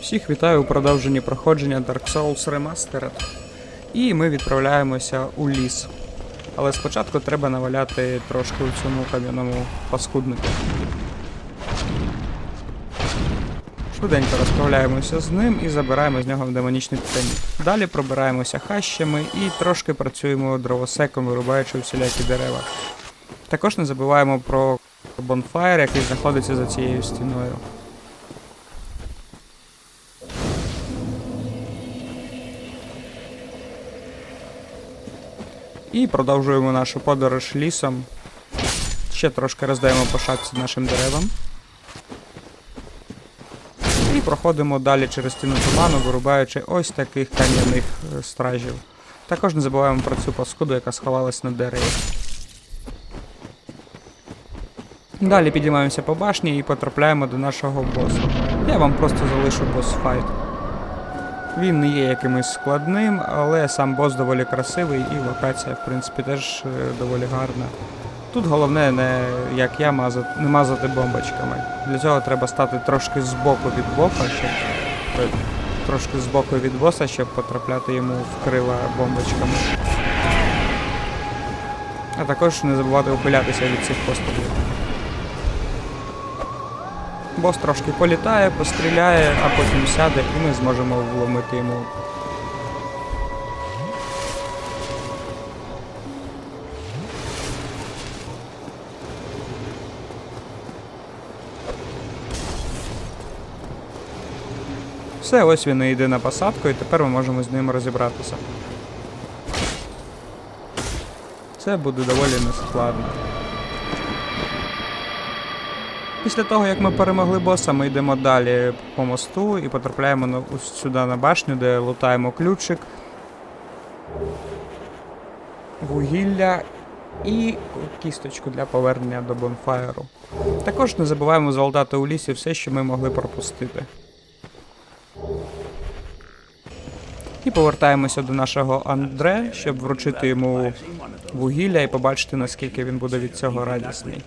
Всіх вітаю у продовженні проходження Dark Souls Remastered. І ми відправляємося у ліс. Але спочатку треба наваляти трошки у цьому кам'яному паскуднику. Швиденько розправляємося з ним і забираємо з нього демонічний титаніт. Далі пробираємося хащами і трошки працюємо дровосеком, вирубаючи всілякі дерева. Також не забуваємо про бонфайр, який знаходиться за цією стіною. І продовжуємо нашу подорож лісом. Ще трошки роздаємо по шапці нашим деревам. І проходимо далі через стіну туману, вирубаючи ось таких кам'яних е, стражів. Також не забуваємо про цю паскуду, яка сховалась на дереві. Далі підіймаємося по башні і потрапляємо до нашого босу. Я вам просто залишу босс-файт. Він не є якимось складним, але сам бос доволі красивий і локація, в принципі, теж е, доволі гарна. Тут головне не як я мазати, не мазати бомбочками. Для цього треба стати трошки збоку від бока, щоб е, трошки збоку від боса, щоб потрапляти йому в крила бомбочками. А також не забувати ухилятися від цих пострілів. Бос трошки політає, постріляє, а потім сяде, і ми зможемо вломити йому. Все, ось він і йде на посадку, і тепер ми можемо з ним розібратися. Це буде доволі нескладно. Після того, як ми перемогли боса, ми йдемо далі по мосту і потрапляємо на, сюди на башню, де лутаємо ключик, вугілля і кісточку для повернення до бонфайру. Також не забуваємо залутати у лісі все, що ми могли пропустити. І повертаємося до нашого Андре, щоб вручити йому вугілля і побачити, наскільки він буде від цього радісний.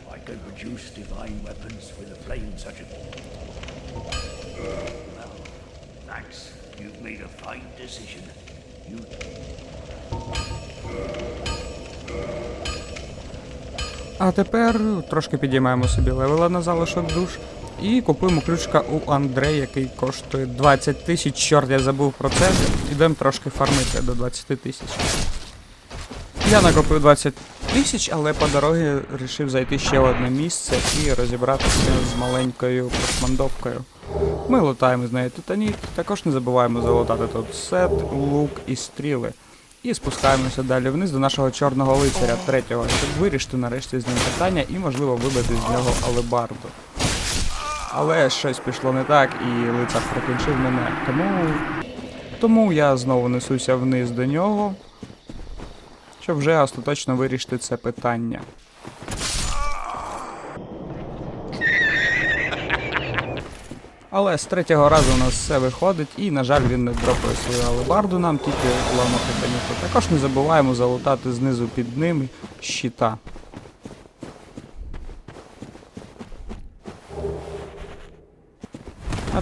А тепер трошки підіймаємо собі левела на залишок душ і купуємо ключка у Андре, який коштує 20 тисяч. Чорт, я забув про це. Ідемо трошки фармити до 20 тисяч. Я накопив 20 тисяч, але по дорозі вирішив зайти ще в одне місце і розібратися з маленькою прошмандовкою. Ми лутаємо з нею титаніт, також не забуваємо залутати тут сет, лук і стріли. І спускаємося далі вниз до нашого чорного лицаря третього, щоб вирішити нарешті з ним питання і, можливо, вибити з нього алебарду. Але щось пішло не так, і лицар прикінчив мене. Тому. Тому я знову несуся вниз до нього, щоб вже остаточно вирішити це питання. Але з третього разу у нас все виходить, і, на жаль, він не дропає свою алебарду нам, тільки ламати паніку. Також не забуваємо залутати знизу під ним щита.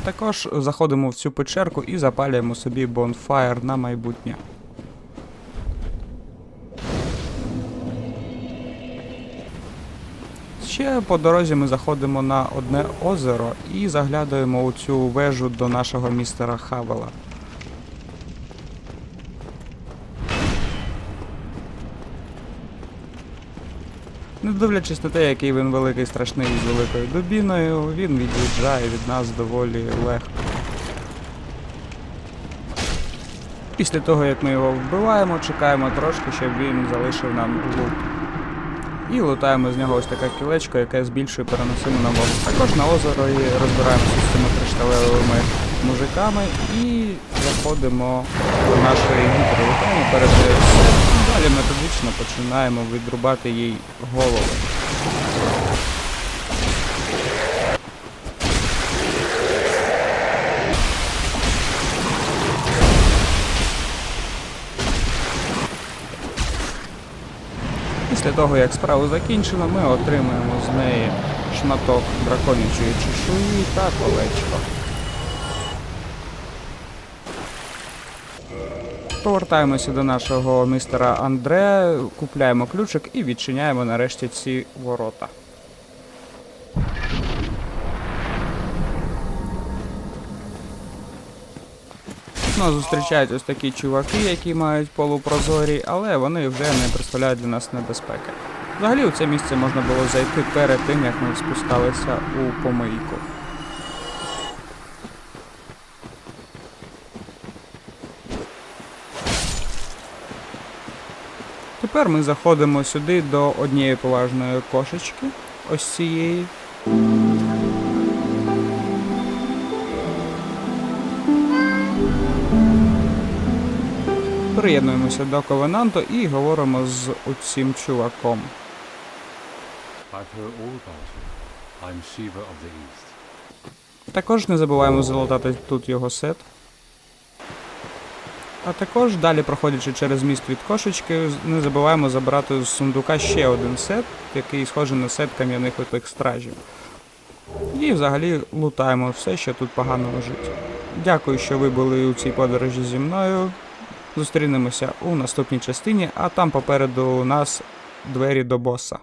Також заходимо в цю печерку і запалюємо собі бонфаєр на майбутнє. Ще по дорозі ми заходимо на одне озеро і заглядаємо у цю вежу до нашого містера Хавела. Не дивлячись на те, який він великий страшний з великою дубіною, він від'їжджає від нас доволі легко. Після того, як ми його вбиваємо, чекаємо трошки, щоб він залишив нам лут. І лутаємо з нього ось таке кілечко, яке збільшує переносиму на вагу. Також на озеро і розбираємося з цими кришталевими мужиками і заходимо до нашої. Лутаємо перед Далі методично починаємо відрубати їй голови. Після того, як справу закінчено, ми отримуємо з неї шматок драконячої чешуї та колечко. Повертаємося до нашого містера Андре, купляємо ключик і відчиняємо нарешті ці ворота. Нас зустрічають ось такі чуваки, які мають полупрозорі, але вони вже не представляють для нас небезпеки. Взагалі у це місце можна було зайти перед тим, як ми спускалися у помийку. Тепер ми заходимо сюди до однієї поважної кошечки, ось цієї. Приєднуємося до ковенанту і говоримо з оцим чуваком. Також не забуваємо залутати тут його сет. А також далі, проходячи через міст від кошечки, не забуваємо забрати з сундука ще один сет, який схожий на сет кам'яних липих стражів. І взагалі лутаємо все, що тут погано лежить. Дякую, що ви були у цій подорожі зі мною. Зустрінемося у наступній частині, а там попереду у нас двері до боса.